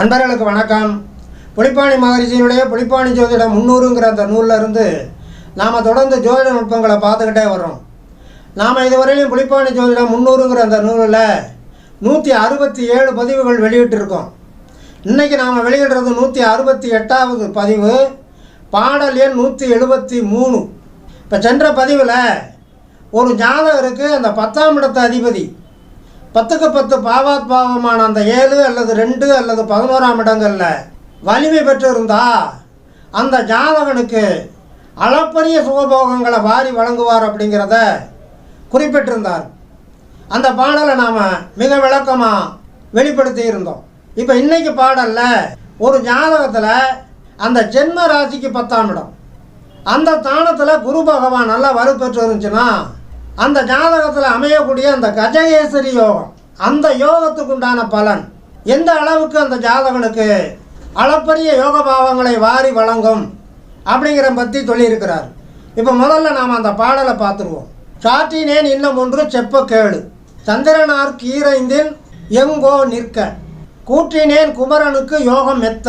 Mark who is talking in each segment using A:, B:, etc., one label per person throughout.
A: அன்பர்களுக்கு வணக்கம். புலிப்பாணி மகரிஷியினுடைய புலிப்பாணி ஜோதிடம் முன்னூறுங்கிற அந்த நூல்ல இருந்து நாம் தொடர்ந்து ஜோதிட நுட்பங்களை பார்த்துக்கிட்டே வர்றோம். நாம் இதுவரையிலும் புலிப்பாணி ஜோதிடம் முன்னூறுங்கிற அந்த நூலில் நூற்றி அறுபத்தி ஏழு பதிவுகள் வெளியிட்டிருக்கோம். இன்றைக்கி நாம் வெளியிடுறது நூற்றி அறுபத்தி எட்டாவது பதிவு. பாடல் எண் நூற்றி எழுபத்தி மூணு. இப்போ சென்ற பதிவில் ஒரு ஜாதகருக்கு அந்த பத்தாம் இடத்து அதிபதி பத்துக்கு பத்து பாவாத் பாவமான அந்த ஏழு அல்லது ரெண்டு அல்லது பதினோராம் இடங்களில் வலிமை பெற்றிருந்தா அந்த ஜாதகனுக்கு அளப்பரிய சுகபோகங்களை வாரி வழங்குவார் அப்படிங்கிறத குறிப்பிட்டிருந்தார். அந்த பாடலை நாம் மிக விளக்கமாக வெளிப்படுத்தி இருந்தோம். இப்போ இன்னைக்கு பாடலில் ஒரு ஜாதகத்தில் அந்த ஜென்ம ராசிக்கு பத்தாம் இடம். அந்த தானத்தில் குரு பகவான் நல்லா வலுப்பெற்று இருந்துச்சுன்னா அந்த ஜாதகத்தில் அமையக்கூடிய அந்த கஜகேசரி யோகம் அந்த யோகத்துக்கு உண்டான பலன். எந்த அளவுக்கு அந்த ஜாதகனுக்கு அளப்பரிய யோக பாவங்களை வாரி வழங்கும் அப்படிங்கிற பற்றி சொல்லியிருக்கிறார். இப்போ முதல்ல நாம் அந்த பாடலை பார்த்துருவோம். சாற்றினேன் இன்னும் ஒன்று செப்ப கேளு சந்திரனார் கீரைந்தில் எங்கோ நிற்க. கூற்றினேன் குமரனுக்கு யோகம் மெத்த.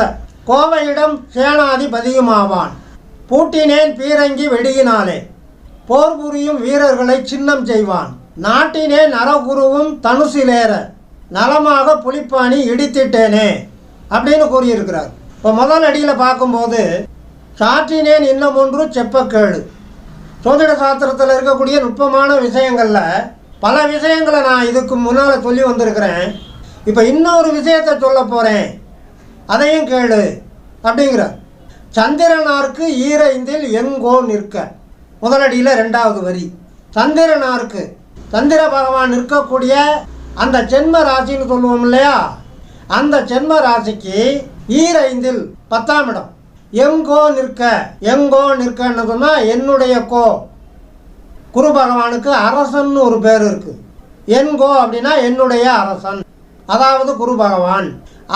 A: கோவையிடம் சேனாதிபதியுமாவான். பூட்டினேன் பீரங்கி வெடியினாலே. போர் புரியும் வீரர்களை சின்னம் செய்வான். நாட்டினே நரகுருவும் தனுசிலேற நலமாக புலிப்பாணி இடித்திட்டேனே அப்படின்னு கூறியிருக்கிறார். இப்போ முதல் அடியில் பார்க்கும்போது சாற்றினேன் இன்னும் ஒன்று செப்பக்கேடு. சோதிட சாஸ்திரத்தில் இருக்கக்கூடிய நுட்பமான விஷயங்களில் பல விஷயங்களை நான் இதுக்கு முன்னால் சொல்லி வந்திருக்கிறேன். இப்போ இன்னொரு விஷயத்தை சொல்ல போகிறேன் அதையும் கேளு அப்படிங்கிறார். சந்திரனாருக்கு ஈரைந்தில் எங்கோ நிற்க. முதலடியில் ரெண்டாவது வரி. சந்திரனாருக்கு சந்திர பகவான் இருக்கக்கூடிய அந்த ஜென்ம ராசின்னு சொல்லுவோம் இல்லையா? அந்த ஜென்ம ராசிக்கு ஈரைந்தில் பத்தாம் இடம். எங்கோ நிற்க எங்கோ நிற்கன்னு சொன்னால் என்னுடைய கோ. குரு பகவானுக்கு அரசன்னு ஒரு பேர் இருக்குது என்கோ அப்படின்னா என்னுடைய அரசன். அதாவது குரு பகவான்.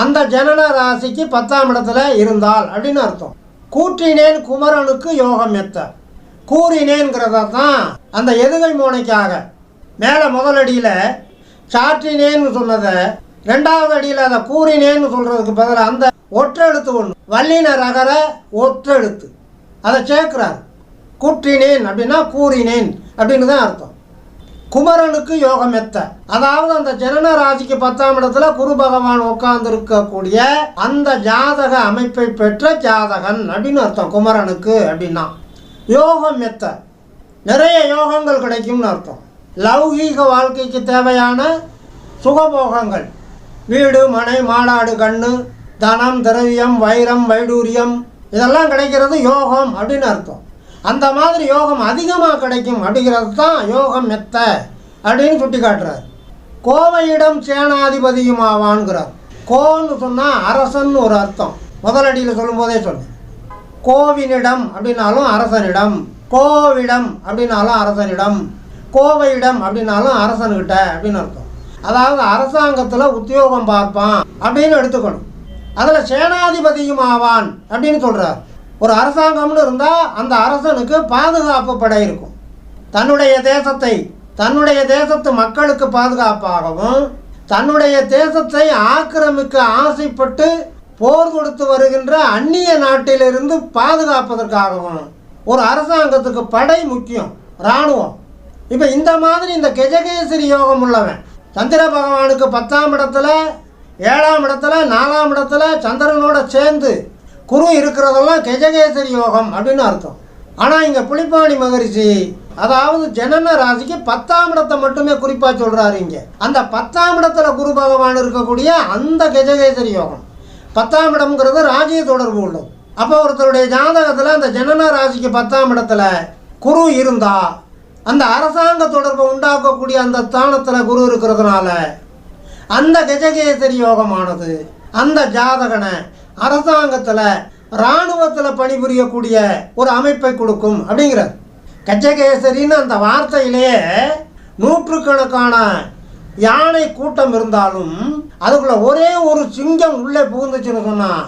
A: அந்த ஜனன ராசிக்கு பத்தாம் இடத்துல இருந்தால் அப்படின்னு அர்த்தம். கூற்றினேன் குமரனுக்கு யோகம் எத்த. கூறினேங்கிறத தான் அந்த எதுகை மோனைக்காக. மேலே முதலடியில் சாற்றினேன்னு சொன்னதை ரெண்டாவது அடியில் அதை கூறினேன்னு சொல்கிறதுக்கு பதிலாக அந்த ஒற்றெழுத்து ஒன்று வல்லின ரகர ஒற்றெழுத்து. அதை சேர்க்குறாரு. கூற்றினேன் அப்படின்னா கூறினேன் அப்படின்னு தான் அர்த்தம். குமரனுக்கு யோகம் எத்த. அதாவது அந்த ஜனன ராசிக்கு பத்தாம் இடத்துல குரு பகவான் உட்கார்ந்துருக்கக்கூடிய அந்த ஜாதக அமைப்பை பெற்ற ஜாதகன் அப்படின்னு அர்த்தம். குமரனுக்கு அப்படின்னா. யோகம் மெத்த நிறைய யோகங்கள் கிடைக்கும்னு அர்த்தம். லௌகீக வாழ்க்கைக்கு தேவையான சுகபோகங்கள். வீடு மனை மாடாடு கண்ணு தனம் திரவியம் வைரம் வைடூரியம் இதெல்லாம் கிடைக்கிறது யோகம் அப்படின்னு அர்த்தம். அந்த மாதிரி யோகம் அதிகமாக கிடைக்கும் அப்படிங்கிறது தான் யோகம் மெத்த அப்படின்னு சுட்டி காட்டுறார் கோவையிடம் சேனாதிபதியுமாவான்கிறார் கோன்னு சொன்னால் அரசன் ஒரு அர்த்தம். முதலடியில் சொல்லும்போதே சொன்னேன் கோவினிடம் அப்படின்னாலும் அரசனிடம். கோவிடம் அப்படின்னாலும் அரசனிடம். கோவையிடம் அப்படின்னாலும் அரசன்கிட்ட அப்படின்னு அர்த்தம். அதாவது அரசாங்கத்தில் உத்தியோகம் பார்ப்பான் அப்படின்னு எடுத்துக்கணும். அதில் சேனாதிபதியும் ஆவான் அப்படின்னு சொல்கிறார் ஒரு அரசாங்கம்னு இருந்தால் அந்த அரசனுக்கு பாதுகாப்பு படை இருக்கும். தன்னுடைய தேசத்தை தன்னுடைய தேசத்து மக்களுக்கு பாதுகாப்பாகவும் தன்னுடைய தேசத்தை ஆக்கிரமிக்க ஆசைப்பட்டு போர் கொடுத்து வருகின்ற அந்நிய நாட்டிலிருந்து பாதுகாப்பதற்காகவும் ஒரு அரசாங்கத்துக்கு படை முக்கியம் இராணுவம். இப்போ இந்த மாதிரி இந்த கெஜகேசரி யோகம் உள்ளவன் சந்திர பகவானுக்கு பத்தாம் இடத்துல ஏழாம் இடத்துல நாலாம் இடத்துல சந்திரனோட சேர்ந்து குரு இருக்கிறதெல்லாம் கெஜகேசரி யோகம் அப்படின்னு அர்த்தம். ஆனால் இங்கே புலிப்பாணி மகரிஷி அதாவது ஜனன ராசிக்கு பத்தாம் இடத்தை மட்டுமே குறிப்பாக சொல்கிறாரு இங்கே. அந்த பத்தாம் இடத்துல குரு பகவான் இருக்கக்கூடிய அந்த கெஜகேசரி யோகம். பத்தாம் இடம்ங்கிறது ராஜ்ய தொடர்பு உள்ளது அப்போ ஒருத்தருடைய ஜாதகத்தில் அந்த ஜனன ராசிக்கு பத்தாம் இடத்துல குரு இருந்தா அந்த அரசாங்க தொடர்பை உண்டாக்கக்கூடிய அந்த ஸ்தானத்தில் குரு இருக்கிறதுனால அந்த கஜகேசரி யோகமானது அந்த ஜாதகனை அரசாங்கத்தில் இராணுவத்தில் பணிபுரியக்கூடிய ஒரு அமைப்பை கொடுக்கும் அப்படிங்கிறது கஜகேசரின்னு அந்த வார்த்தையிலேயே நூற்றுக்கணக்கான யானை கூட்டம் இருந்தாலும் அதுக்குள்ளே ஒரே ஒரு சிங்கம் உள்ளே புகுந்துச்சுன்னு சொன்னால்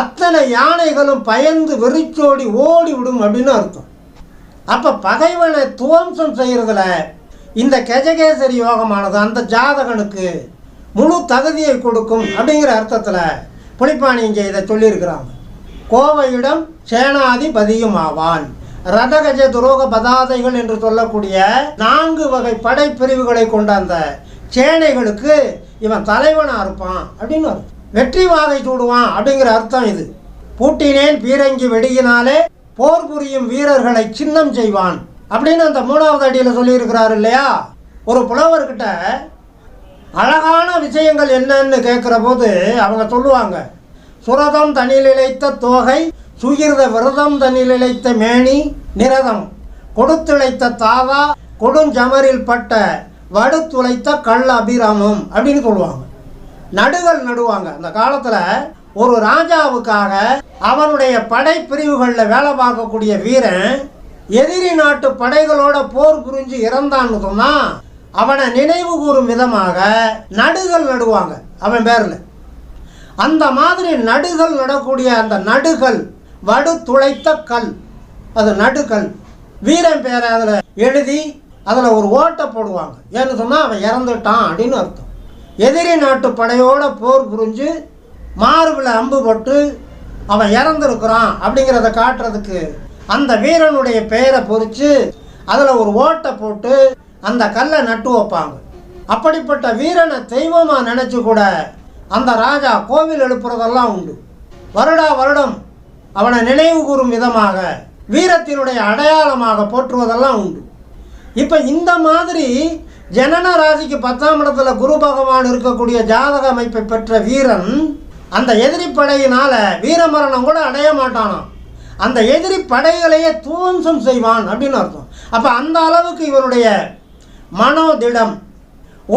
A: அத்தனை யானைகளும் பயந்து வெறிச்சோடி ஓடி விடும் அப்படின்னு அர்த்தம். அப்போ பகைவனை துவம்சம் செய்கிறதுல இந்த கஜகேசரி யோகமானது அந்த ஜாதகனுக்கு முழு தகுதியை கொடுக்கும் அப்படிங்கிற அர்த்தத்தில் புலிப்பாணி இங்கே இதை சொல்லியிருக்கிறாங்க. கோவையிடம் சேனாதிபதியும் ஆவான். ரதகஜ துரோக பதாதைகள் என்று சொல்லக்கூடிய நான்கு வகை படைப்பிரிவுகளை கொண்ட அந்த சேனைகளுக்கு இவன் தலைவனாக இருப்பான் அப்படின்னு அர்த்தம். வெற்றி வாகை சூடுவான் அப்படிங்கிற அர்த்தம் இது. பூட்டினேன் பீரங்கி வெடியினாலே போர் புரியும் வீரர்களை சின்னம் செய்வான் அப்படின்னு அந்த மூணாவது அடியில் சொல்லியிருக்கிறாரு இல்லையா? ஒரு புலவர்கிட்ட அழகான விஷயங்கள் என்னன்னு கேட்குற போது அவங்க சொல்லுவாங்க சுரதம் தனியில் இழைத்த தோகை சுகிர்த விரதம் தனில் இழைத்த மேனி நிரதம் கொடுத்திழைத்த தாவா கொடுஞ்சமரில் பட்ட வடுத்துளைத்த கள்ள அபிராமம் அப்படின்னு சொல்லுவாங்க. நடுகள் நடுவாங்க. அந்த காலத்தில் ஒரு ராஜாவுக்காக அவனுடைய படைப்பிரிவுகளில் வேலை பார்க்கக்கூடிய வீரன் எதிரி நாட்டு படைகளோட போர் புரிஞ்சு இறந்தான்னு சொன்னால் அவனை நினைவு கூறும் விதமாக நடுகள் நடுவாங்க அவன் பேரில். அந்த மாதிரி நடுகள் நடக்கூடிய அந்த நடுகள் வடு துளைத்த கல். அது நடுகள். வீரன் பேரை அதில் எழுதி அதில் ஒரு ஓட்டை போடுவாங்க. ஏன்னு சொன்னால் அவன் இறந்துட்டான் அப்படின்னு அர்த்தம். எதிரி நாட்டு படையோட போர் புரிஞ்சு மார்பில் அம்பு பட்டு அவன் இறந்துருக்குறான் அப்படிங்கிறத காட்டுறதுக்கு அந்த வீரனுடைய பெயரை பொறித்து அதில் ஒரு ஓட்டை போட்டு அந்த கல்லை நட்டு வைப்பாங்க. அப்படிப்பட்ட வீரனை தெய்வமாக நினச்சி கூட அந்த ராஜா கோவில் எழுப்புறதெல்லாம் உண்டு. வருடா வருடம் அவனை நினைவு கூறும் விதமாக வீரத்தினுடைய அடையாளமாக போற்றுவதெல்லாம் உண்டு. இப்போ இந்த மாதிரி ஜனன ராசிக்கு பத்தாம் இடத்துல குரு பகவான் இருக்கக்கூடிய ஜாதக அமைப்பை பெற்ற வீரன் அந்த எதிரி படையினால் வீரமரணம் கூட அடைய மாட்டானாம். அந்த எதிரி படைகளையே துவம்சம் செய்வான் அப்படின்னு அர்த்தம். அப்போ அந்த அளவுக்கு இவனுடைய மனோதிடம்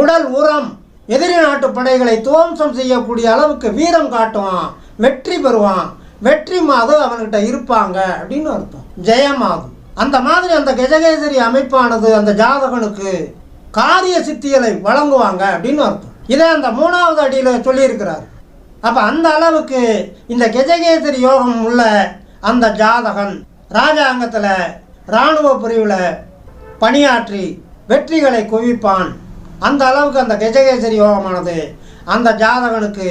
A: உடல் உரம் எதிரி நாட்டு படைகளை துவம்சம் செய்யக்கூடிய அளவுக்கு வீரம் காட்டுவான் வெற்றி பெறுவான். வெற்றி மாதம் அவன்கிட்ட இருப்பாங்க அப்படின்னு அர்த்தம். ஜெயமாகும் அந்த மாதிரி அந்த கஜகேசரி அமைப்பானது அந்த ஜாதகனுக்கு காரிய சித்திகளை வழங்குவாங்க அப்படின்னு அர்த்தம். இதை அந்த மூணாவது அடியில் சொல்லியிருக்கிறார். அப்போ அந்த அளவுக்கு இந்த கஜகேசரி யோகம் உள்ள அந்த ஜாதகன் ராஜாங்கத்தில் இராணுவ பிரிவில் பணியாற்றி வெற்றிகளை குவிப்பான். அந்த அளவுக்கு அந்த கஜகேசரி யோகமானது அந்த ஜாதகனுக்கு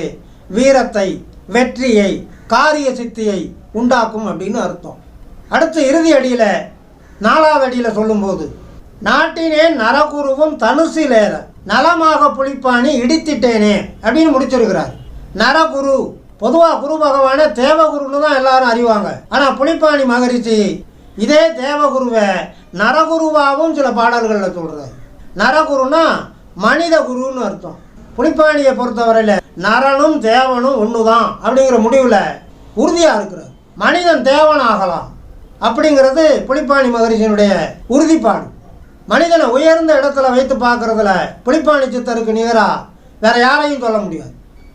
A: வீரத்தை வெற்றியை காரிய சித்தியை உண்டாக்கும் அப்படின்னு அர்த்தம். அடுத்து இறுதி அடியில் நாலாவது அடியில் சொல்லும்போது நாட்டினே நரகுருவும் தனுசிலேற நலமாக புளிப்பாணி இடித்திட்டேனே அப்படின்னு முடிச்சிருக்கிறார். நரகுரு பொதுவாக குரு பகவானை தேவகுருன்னு தான் எல்லாரும் அறிவாங்க. ஆனால் புலிப்பாணி மகரிஷி இதே தேவகுருவை நரகுருவாகவும் சில பாடல்களில் சொல்கிறார் நரகுருனா மனித குருன்னு அர்த்தம். புளிப்பாணியை பொறுத்தவரையில் நரனும் தேவனும் ஒன்று தான் அப்படிங்கிற முடிவில் உறுதியாக இருக்கிறார். மனிதன் தேவன் ஆகலாம் அப்படிங்கிறது புலிப்பாணி மகரிஷியினுடைய உறுதிப்பாடு. மனிதனை உயர்ந்த இடத்துல வைத்து பார்க்குறதுல புலிப்பாணி சித்தருக்கு நிகராக வேற யாரையும் சொல்ல முடியாது.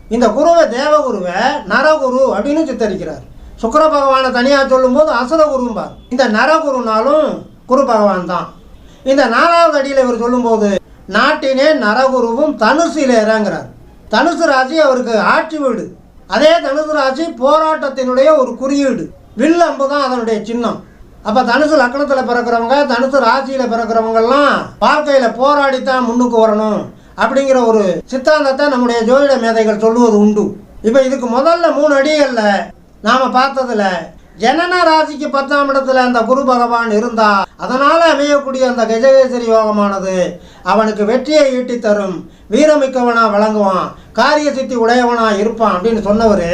A: இந்த குருவை தேவகுருவை நரகுரு அப்படின்னு சித்தரிக்கிறார். சுக்கர பகவானை தனியாக சொல்லும்போது அசுரகுரும்பார் இந்த நரகுருனாலும் குரு பகவான் தான். இந்த நாலாவது அடியில் இவர் சொல்லும்போது நாட்டினே நரகுருவும் தனுசில் இறங்குறார். தனுசு ராசி அவருக்கு ஆட்சி வீடு. அதே தனுசு ராசி போராட்டத்தினுடைய ஒரு குறியீடு. வில் அம்பு தான் அதனுடைய சின்னம். அப்போ தனுசு லக்னத்தில் பிறக்கிறவங்க தனுசு ராசியில் பிறக்கிறவங்கெல்லாம் வாழ்க்கையில் போராடித்தான் முன்னுக்கு வரணும் அப்படிங்கிற ஒரு சித்தாந்தத்தை நம்முடைய ஜோதிட மேதைகள் சொல்லுவது உண்டு. இப்போ இதுக்கு முதல்ல மூணு அடிகளில் நாம் பார்த்ததுல ஜனன ராசிக்கு பத்தாம் இடத்துல அந்த குரு பகவான் இருந்தா அதனால அமையக்கூடிய அந்த கஜகேசரி யோகமானது அவனுக்கு வெற்றியை ஈட்டி தரும். வீரமிக்கவனா வழங்குவான் காரிய சித்தி உடையவனா இருப்பான் அப்படின்னு சொன்னவர்.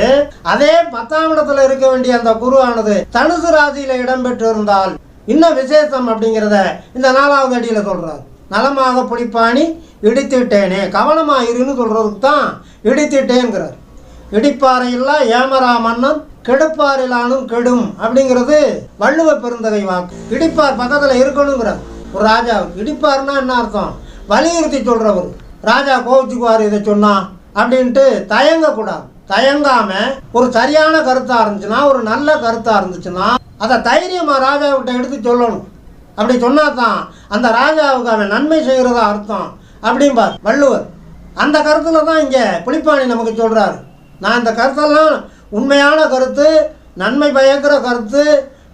A: அதே பத்தாம் இடத்துல இருக்க வேண்டிய அந்த குரு ஆனது தனுசு ராசியில இடம்பெற்று இருந்தால் இன்னும் விசேஷம் அப்படிங்கிறத இந்த நாலாவது அடியில சொல்றார். நலமாக புளிப்பாணி இடித்துட்டேனே. கவனமா இருன்னு சொல்றதுக்கு தான் இடித்துட்டேங்கிறார் இடிப்பாறையில்லா ஏமரா மன்னன் கெடுப்பாரிலானும் கெடும் அப்படிங்கிறது வள்ளுவ பெருந்தகை வாக்கு. இடிப்பார் பக்கத்தில் இருக்கணுங்கிறார். ஒரு ராஜாவுக்கு இடிப்பார்னா என்ன அர்த்தம்? வலியுறுத்தி சொல்கிறவர் ராஜா கோவிச்சுக்குவார் இதை சொன்னா அப்படின்ட்டு தயங்கக்கூடாது. தயங்காம ஒரு சரியான கருத்தாக இருந்துச்சுன்னா ஒரு நல்ல கருத்தாக இருந்துச்சுன்னா அதை தைரியமாக ராஜாவிட்ட எடுத்து சொல்லணும். அப்படி சொன்னா தான் அந்த ராஜாவுக்கு அவன் நன்மை செய்கிறதா அர்த்தம் அப்படிம்பார் வள்ளுவர். அந்த கருத்தில் தான் இங்கே புலிப்பாணி நமக்கு சொல்கிறாரு நான் இந்த கருத்தெல்லாம் உண்மையான கருத்து நன்மை பயக்கிற கருத்து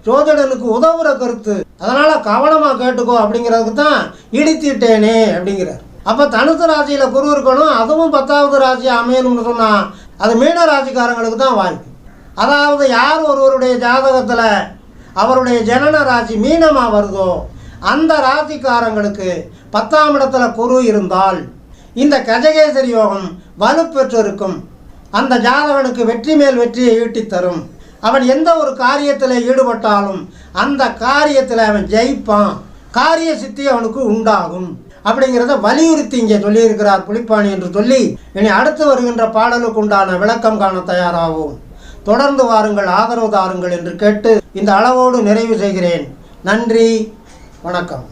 A: ஜோதிடனுக்கு உதவுற கருத்து. அதனால் கவனமாக கேட்டுக்கோ அப்படிங்கிறதுக்கு தான் இடித்திட்டேனே அப்படிங்கிறார். அப்போ தனுசு ராசியில் குரு இருக்கணும் அதுவும் பத்தாவது ராசி அமையணும்னு சொன்னால் அது மீன ராசிக்காரங்களுக்கு தான் வாய்ப்பு. அதாவது யார் ஒருவருடைய ஜாதகத்தில் அவருடைய ஜனன ராசி மீனமாக வருதோ அந்த ராசிக்காரங்களுக்கு பத்தாம் இடத்துல குரு இருந்தால் இந்த கஜகேசரி யோகம் வலுப்பெற்றிருக்கும். அந்த ஜாதகனுக்கு வெற்றி மேல் வெற்றியை ஈட்டித் தரும். அவன் எந்த ஒரு காரியத்தில் ஈடுபட்டாலும் அந்த காரியத்தில் அவன் ஜெயிப்பான். காரிய சித்தி அவனுக்கு உண்டாகும். அப்படிங்கிறத வலியுறுத்தி இங்கே சொல்லியிருக்கிறார் புலிப்பாணி என்று சொல்லி இனி அடுத்து வருகின்ற பாடலுக்கு உண்டான விளக்கம் காண தயாராகும் தொடர்ந்து வாருங்கள் ஆதரவு தாருங்கள் என்று கேட்டு இந்த அளவோடு நிறைவு செய்கிறேன். நன்றி வணக்கம்.